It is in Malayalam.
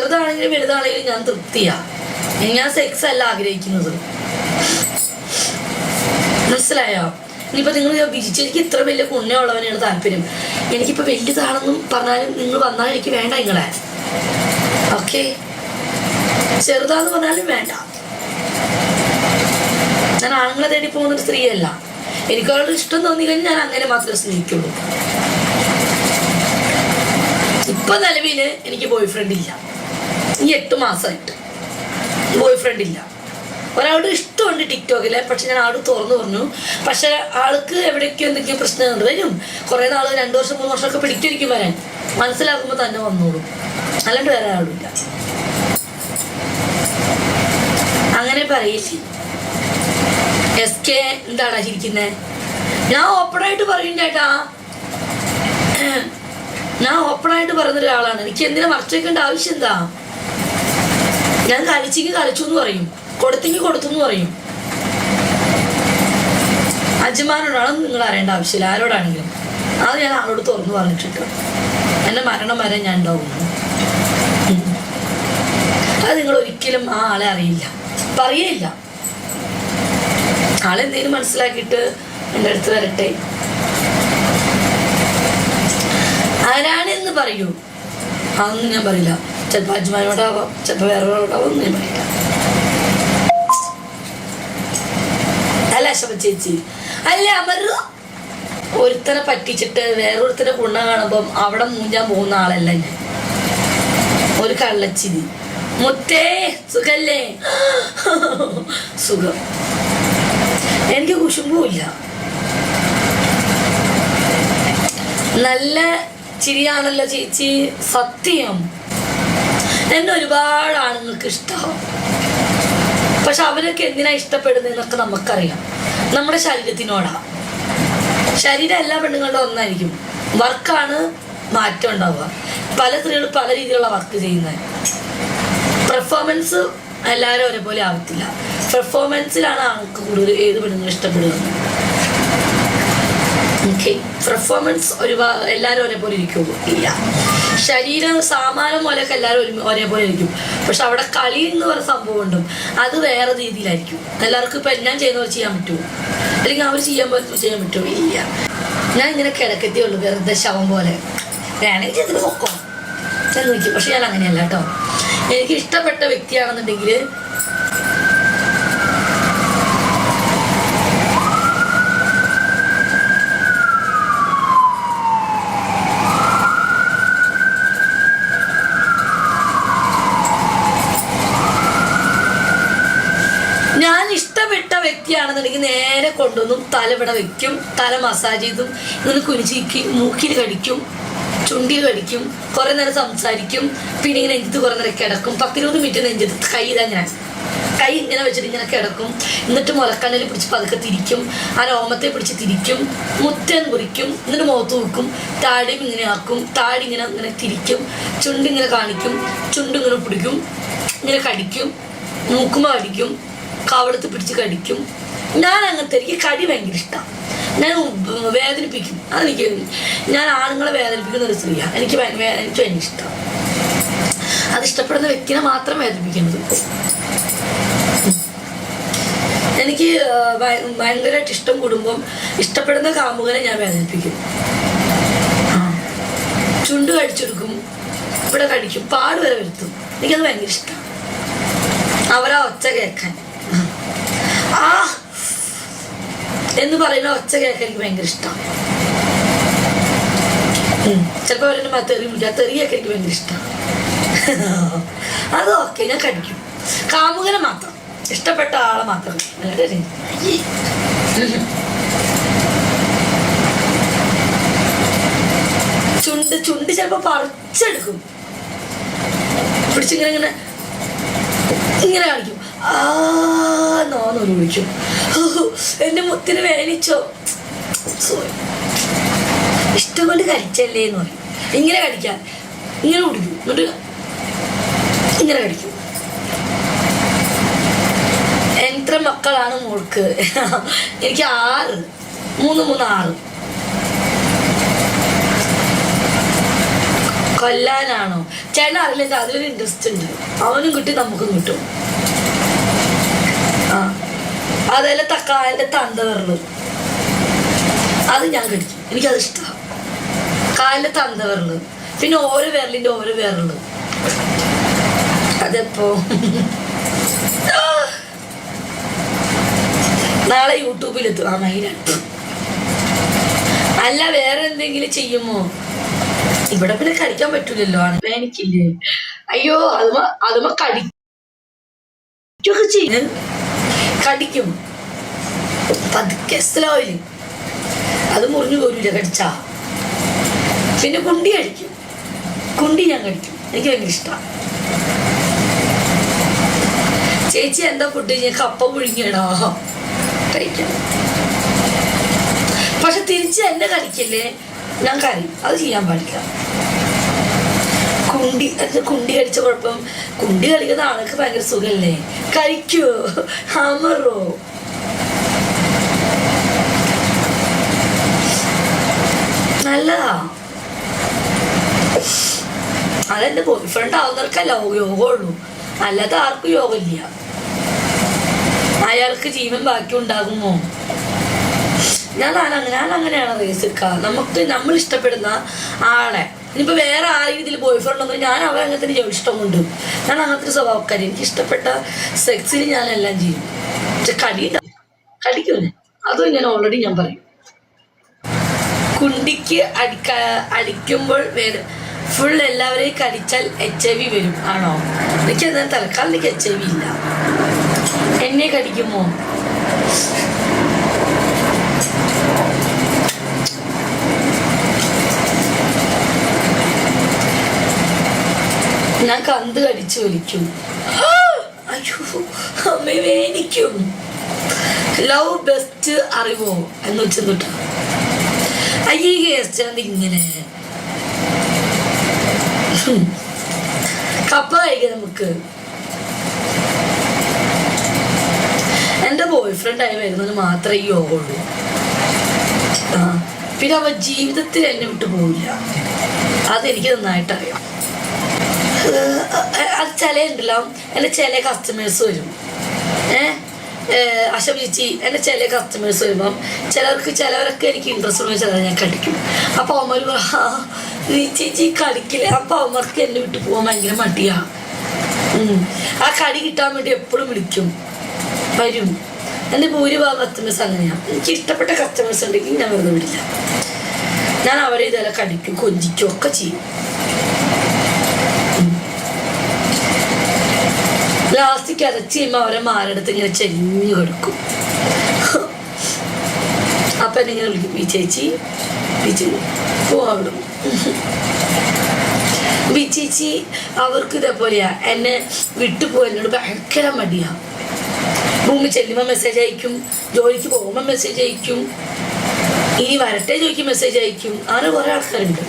ചെറുതാണെങ്കിലും വലുതാണെങ്കിലും ഞാൻ തൃപ്തിയാണ് ഞാൻ സെക്സ് അല്ല ആഗ്രഹിക്കുന്നത്. മനസ്സിലായോ? ഇനിയിപ്പോൾ നിങ്ങൾ വിജിച്ച് എനിക്ക് ഇത്ര വലിയ പുണ്യമുള്ളവനാണ് താല്പര്യം. എനിക്കിപ്പോൾ വലുതാണെന്നും പറഞ്ഞാലും നിങ്ങൾ വന്നാൽ എനിക്ക് വേണ്ട നിങ്ങളെ. ഓക്കെ ചെറുതാന്ന് പറഞ്ഞാലും വേണ്ട. ഞാൻ ആണുങ്ങളെ തേടി പോകുന്ന ഒരു സ്ത്രീയല്ല. എനിക്ക് അവരോട് ഇഷ്ടം തോന്നി കഴിഞ്ഞാൽ ഞാൻ അങ്ങനെ മാത്രമേ സ്നേഹിക്കുള്ളൂ. ഇപ്പൊ നിലവിൽ എനിക്ക് ബോയ് ഫ്രണ്ട് ഇല്ല. ഈ എട്ട് മാസമായിട്ട് ബോയ് ഫ്രണ്ട് ഇല്ല. ഒരാളുടെ ഇഷ്ടമുണ്ട് ടിക്ടോക്കിൽ പക്ഷെ ഞാൻ ആൾ തുറന്നു പറഞ്ഞു. പക്ഷെ ആൾക്ക് എവിടെയൊക്കെ എന്തൊക്കെയോ പ്രശ്നമുണ്ട് വരും. കുറെ നാൾ രണ്ടു വർഷം മൂന്ന് വർഷമൊക്കെ പിടിച്ചിരിക്കും വരാൻ. മനസ്സിലാക്കുമ്പോൾ തന്നെ വന്നോളും. അല്ലാണ്ട് വേറെ ആളില്ല അങ്ങനെ പറയില്ല എസ് കെ എന്താണ് ചിരിക്കുന്നത് ഞാൻ ഓപ്പണായിട്ട് പറയും ചേട്ടാ. ഞാൻ ഓപ്പണായിട്ട് പറയുന്ന ഒരാളാണ് എനിക്ക് എന്തിനാ മറച്ചു വെക്കേണ്ട ആവശ്യം എന്താ? ഞാൻ കളിച്ചെങ്കിൽ കളിച്ചു എന്ന് പറയും. കൊടുത്തെങ്കിൽ കൊടുത്തു എന്ന് പറയും അജമാനോടാണ് നിങ്ങൾ അറിയേണ്ട ആവശ്യമില്ല. ആരോടാണെങ്കിലും. അത് ഞാൻ ആളോട് തുറന്നു പറഞ്ഞിട്ടുണ്ട്. എന്റെ മരണം വരെ ഞാൻ ഉണ്ടാവും. അത് നിങ്ങൾ ഒരിക്കലും ആ ആളെ അറിയില്ല. പറയേയില്ല. ആളെന്തേലും മനസ്സിലാക്കിയിട്ട് എന്റെ അടുത്ത് വരട്ടെ. ആരാണെന്ന് പറയൂ. അതൊന്നും ഞാൻ പറയില്ല. ചിലപ്പോൾ അജ്മാനോടാവാം ചിലപ്പോൾ വേറൊരാളോടാവാം ഞാൻ പറയാം. അല്ല ശബ ചേച്ചി അല്ല അമർ. ഒരുത്തനെ പറ്റിച്ചിട്ട് വേറൊരുത്തനെ കുണ്ണ കാണുമ്പം അവിടെ മൂഞ്ചാൻ പോകുന്ന ആളല്ല ഞാൻ. ഒരു കള്ളച്ചിരി. മുത്തേ സുഖല്ലേ? സുഖം. എനിക്ക് കുശുമ്പുമില്ല. നല്ല ചിരിയാണല്ലോ ചേച്ചി. സത്യം. എന്നെ ഒരുപാട് ആണുങ്ങൾക്ക് ഇഷ്ടമാവും പക്ഷെ അവരൊക്കെ എന്തിനാ ഇഷ്ടപ്പെടുന്നതെന്നൊക്കെ നമുക്കറിയാം. നമ്മുടെ ശരീരത്തിനോടാ. ശരീരം എല്ലാ പെണ്ണുങ്ങളുടെ ഒന്നായിരിക്കും. വർക്കാണ് മാറ്റം ഉണ്ടാവുക. പല സ്ത്രീകൾ പല രീതിയിലുള്ള വർക്ക് ചെയ്യുന്നത്. പെർഫോമൻസ് എല്ലാവരും ഒരേപോലെ ആവത്തില്ല. പെർഫോമൻസിലാണ് ആൾക്ക് കൂടുതൽ ഏത് പെണ്ണുങ്ങൾ ഇഷ്ടപ്പെടുന്നത് ഓക്കെ പെർഫോമൻസ് ഒരുപാട് എല്ലാവരും ഒരേപോലെ ഇരിക്കുമോ ഇല്ല. ശരീരം സാമാനം പോലെയൊക്കെ എല്ലാവരും ഒരു ഒരേപോലെ ഇരിക്കും. പക്ഷെ അവിടെ കളി എന്ന് പറയുന്ന സംഭവം ഉണ്ട്. അത് വേറെ രീതിയിലായിരിക്കും. എല്ലാവർക്കും ഇപ്പം എല്ലാം ചെയ്യുന്നവർ ചെയ്യാൻ പറ്റുമോ? അല്ലെങ്കിൽ അവർ ചെയ്യാൻ പറ്റുമോ ചെയ്യാൻ പറ്റുമോ? ഇല്ല. ഞാൻ ഇങ്ങനെ കിടക്കത്തേ ഉള്ളൂ വെറുതെ ശവം പോലെ. വേണമെങ്കിൽ ചെയ്തിട്ട് പൊക്കോ. ഞാൻ നോക്കി. പക്ഷെ ഞാൻ അങ്ങനെയല്ല കേട്ടോ. എനിക്ക് ഇഷ്ടപ്പെട്ട വ്യക്തിയാണെന്നുണ്ടെങ്കിൽ ഞാൻ ഇഷ്ടപ്പെട്ട വ്യക്തിയാണെന്നുണ്ടെങ്കിൽ നേരെ ഇവിടെ വെക്കും തല മസാജ് ചെയ്തും ഇങ്ങനെ കുനിച്ചിരിക്കും മൂക്കിൽ കടിക്കും ചുണ്ടിൽ കടിക്കും കുറെ നേരം സംസാരിക്കും പിന്നെ ഇങ്ങനെ നെഞ്ചത്ത് കുറെ നേരം കിടക്കും. പത്തിരുപത് മിനിറ്റ് കൈ ഇതങ്ങനെ കൈ ഇങ്ങനെ വെച്ചിട്ട് ഇങ്ങനെ കിടക്കും. എന്നിട്ട് മുലക്കണ്ണിൽ പിടിച്ച് പതുക്കെ തിരിക്കും ആ രോമത്തെ പിടിച്ച് തിരിക്കും മുറ്റം കുറിക്കും എന്നിട്ട് മുഖത്ത് വെക്കും. താടിയും ഇങ്ങനെ ആക്കും താടി ഇങ്ങനെ ഇങ്ങനെ തിരിക്കും ചുണ്ടിങ്ങനെ കാണിക്കും ചുണ്ടിങ്ങനെ പിടിക്കും ഇങ്ങനെ കടിക്കും മൂക്കുമ്പോൾ കടിക്കും കവളത്ത് പിടിച്ച് കടിക്കും. ഞാൻ അങ്ങനത്തെ എനിക്ക് കടി ഭയങ്കര ഇഷ്ടമാണ് ഞാൻ വേദനിപ്പിക്കും. അതെനിക്ക് ഞാൻ ആണുങ്ങളെ വേദനിപ്പിക്കുന്ന ഒരു സ്ത്രീയാണ് എനിക്ക് എനിക്ക് ഭയങ്കര ഇഷ്ടമാണ് അത് ഇഷ്ടപ്പെടുന്ന വ്യക്തിനെ മാത്രം വേദനിപ്പിക്കുന്നത് എനിക്ക് ഭയങ്കരമായിട്ട് ഇഷ്ടം കൂടുമ്പം ഇഷ്ടപ്പെടുന്ന കാമുകനെ ഞാൻ വേദനിപ്പിക്കും. ചുണ്ട് കടിച്ചെടുക്കും. ഇവിടെ കടിക്കും. പാട് വരെ വരുത്തും. എനിക്കത് ഭയങ്കര ഇഷ്ടമാണ് അവരാ ഒച്ച കേൾക്കാൻ. ആ. എന്ന് പറയുന്ന ഒച്ച കേൾക്കാൻ എനിക്ക് ഭയങ്കര ഇഷ്ടമാണ് ചിലപ്പോൾ അവരെന്നെ തെറി വിളിക്കുക തെറി കേൾക്കാൻ എനിക്ക് ഭയങ്കര ഇഷ്ടമാണ് അത് ഓക്കെ ഞാൻ കടിക്കും. കാമുകനെ മാത്രം. ഇഷ്ടപ്പെട്ട ആളെ മാത്രം. ചുണ്ട് ചുണ്ട് ചിലപ്പോ പറിച്ചെടുക്കും. പിടിച്ചിങ്ങനെ ഇങ്ങനെ ഇങ്ങനെ കാണിക്കും. ആ നോന്നൊരു വിളിക്കും എന്റെ മുത്തിന് വേദനിച്ചോ? സോറി. ഇഷ്ടം കൊണ്ട് കഴിച്ചല്ലേ എന്ന് പറയും ഇങ്ങനെ കടിക്കാൻ ഇങ്ങനെ കുടിക്കും. എന്നിട്ട് ഇങ്ങനെ കടിക്കും എത്ര മക്കളാണ് മോൾക്ക്? എനിക്ക് ആറ്. മൂന്ന് മൂന്ന് ആറ് കൊല്ലാനാണോ? ചേട്ടൻ അറിയില്ല അതിലൊരു ഇൻട്രസ്റ്റ് ഉണ്ട്. അവനും കിട്ടി നമുക്കും കിട്ടും. അതല്ല തക്കാളിന്റെ തണ്ട വരണത് അത് ഞാൻ കടിക്കും എനിക്കത് ഇഷ്ടമാണ് കാലിന്റെ തന്ത വരണത് പിന്നെ ഓരോ വിരലിന്റെ ഓരോ വിരൽ. അതെപ്പോ? നാളെ യൂട്യൂബിലെത്തും. ആ മൈനായിട്ട് അല്ല വേറെ എന്തെങ്കിലും ചെയ്യുമോ? ഇവിടെ പിന്നെ കടിക്കാൻ പറ്റൂലല്ലോ ആണ്. എനിക്കില്ലേ? അയ്യോ അതുമ അതുമ കടിക്കൊക്കെ ചെയ്യും. കടിക്കും. പതുക്കെ സ്ലോയിൽ അത് മുറിഞ്ഞു പോരില്ല കടിച്ചാ. പിന്നെ കുണ്ടി കഴിക്കും. കുണ്ടി ഞാൻ കടിക്കും എനിക്ക് ഭയങ്കര ഇഷ്ടമാണ് ചേച്ചി എന്താ ഫുഡ് ഞാൻ കപ്പ പുഴുങ്ങിയടാ കഴിക്കണം. പക്ഷെ തിരിച്ച് എന്നെ കടിക്കല്ലേ? ഞാൻ കരയും. അത് ചെയ്യാൻ പാടില്ല. കുണ്ടി കുണ്ടി കളിച്ച കുഴപ്പം കുണ്ടി കളിക്കുന്ന ആൾക്ക് ഭയങ്കര സുഖല്ലേ? കഴിക്കോ അമറോ നല്ലതാ. അതെന്റെ ബോയ് ഫ്രണ്ട് ആവുന്നവർക്കല്ല യോഗമുള്ളൂ അല്ലാതെ ആർക്കും യോഗമില്ല അയാൾക്ക് ജീവൻ ബാക്കി ഉണ്ടാകുമോ? ഞാൻ അങ്ങനെ ഞാൻ അങ്ങനെയാണ് റേസിക്ക നമുക്ക് നമ്മൾ ഇഷ്ടപ്പെടുന്ന ആളെ ഇനിയിപ്പോ വേറെ ആരെങ്കിലും ഇതിൽ ബോയ് ഫ്രണ്ട് ഒന്നും ഞാൻ അവരെ അങ്ങനത്തെ തന്നെ കൊണ്ട് ഞാൻ അങ്ങനത്തെ സ്വഭാവക്കാരി. എനിക്ക് ഇഷ്ടപ്പെട്ട സെക്സിൽ ഞാൻ എല്ലാം ചെയ്യും. പക്ഷെ കടി കടിക്കൂലേ അതും ഞാൻ ഓൾറെഡി ഞാൻ പറയും. കുണ്ടിക്ക് അടിക്ക അടിക്കുമ്പോൾ വേറെ ഫുൾ എല്ലാവരെയും കടിച്ചാൽ എച്ച് ഐ വി വരും. ആണോ? എനിക്ക് എന്നാൽ തൽക്കാലം എനിക്ക് എച്ച് ഐ വി ഇല്ല. എന്നെ കടിക്കുമോ? ഞാൻ കന്ത് കടിച്ചു വലിക്കും അയ്യോ അമ്മ വേനിക്കും ലവ് ബെസ്റ്റ് അറിവോ? എന്ന് വെച്ചിട്ട് അയ്യേ കേസ്റ്റാണ്ട് ഇങ്ങനെ. കപ്പ കഴിക്കാം നമുക്ക്. എന്റെ ബോയ് ഫ്രണ്ട് ആയി വരുന്നതിന് മാത്രമേ ഈ യോഗമുള്ളൂ ആ. പിന്നെ അവ ജീവിതത്തിൽ എന്നെ വിട്ടു പോവില്ല. അതെനിക്ക് നന്നായിട്ട് അറിയാം ഏഹ് അത് ചില ഉണ്ടല്ലോ എന്റെ ചില കസ്റ്റമേഴ്സ് വരും. ഏഹ് അശം ചേച്ചി എന്റെ ചില കസ്റ്റമേഴ്സ് വരുമ്പം ചിലർക്ക് ചിലവരൊക്കെ എനിക്ക് ഇൻട്രസ്റ്റ് ഉള്ള ചിലർ ഞാൻ കളിക്കും അപ്പോൾ അവന്മാർ പറ "ആ, നീ ചേച്ചി കളിക്കില്ല? അപ്പോൾ അവന്മാർക്ക് എന്നെ വിട്ടു പോകാൻ ഭയങ്കര മടിയാ. ആ കടി കിട്ടാൻ വേണ്ടി എപ്പോഴും വിളിക്കും. വരും. എന്റെ ഭൂരിഭാഗം കസ്റ്റമേഴ്സ് അങ്ങനെയാണ് എനിക്ക് ഇഷ്ടപ്പെട്ട കസ്റ്റമേഴ്സ് ഉണ്ടെങ്കിൽ ഞാൻ വെറുതെ വിടില്ല. ഞാൻ അവരെ ഇതെല്ലാം കടിക്കും കൊഞ്ചിക്കും ഒക്കെ ചെയ്യും. ലാസ്റ്റ് അരച്ചി കഴിയുമ്പോൾ അവരെ മാരെടുത്ത് ഇങ്ങനെ ചെരിഞ്ഞു കൊടുക്കും. അപ്പൊ എന്നെ വിളിക്കും ഈ ചേച്ചി ബിച്ചി ചേച്ചി പോവാടും ഈ അവർക്ക് ഇതേപോലെയാ. എന്നെ വിട്ടുപോയി എന്നോട് ഭയങ്കര മടിയാ. ഭൂമി ചെല്ലുമ്പോൾ മെസ്സേജ് അയക്കും ജോലിക്ക് പോകുമ്പോൾ മെസ്സേജ് അയക്കും ഇനി വരട്ടെ ചോദിക്കും മെസ്സേജ് അയക്കും. അങ്ങനെ കുറെ ആൾക്കാരുണ്ട്.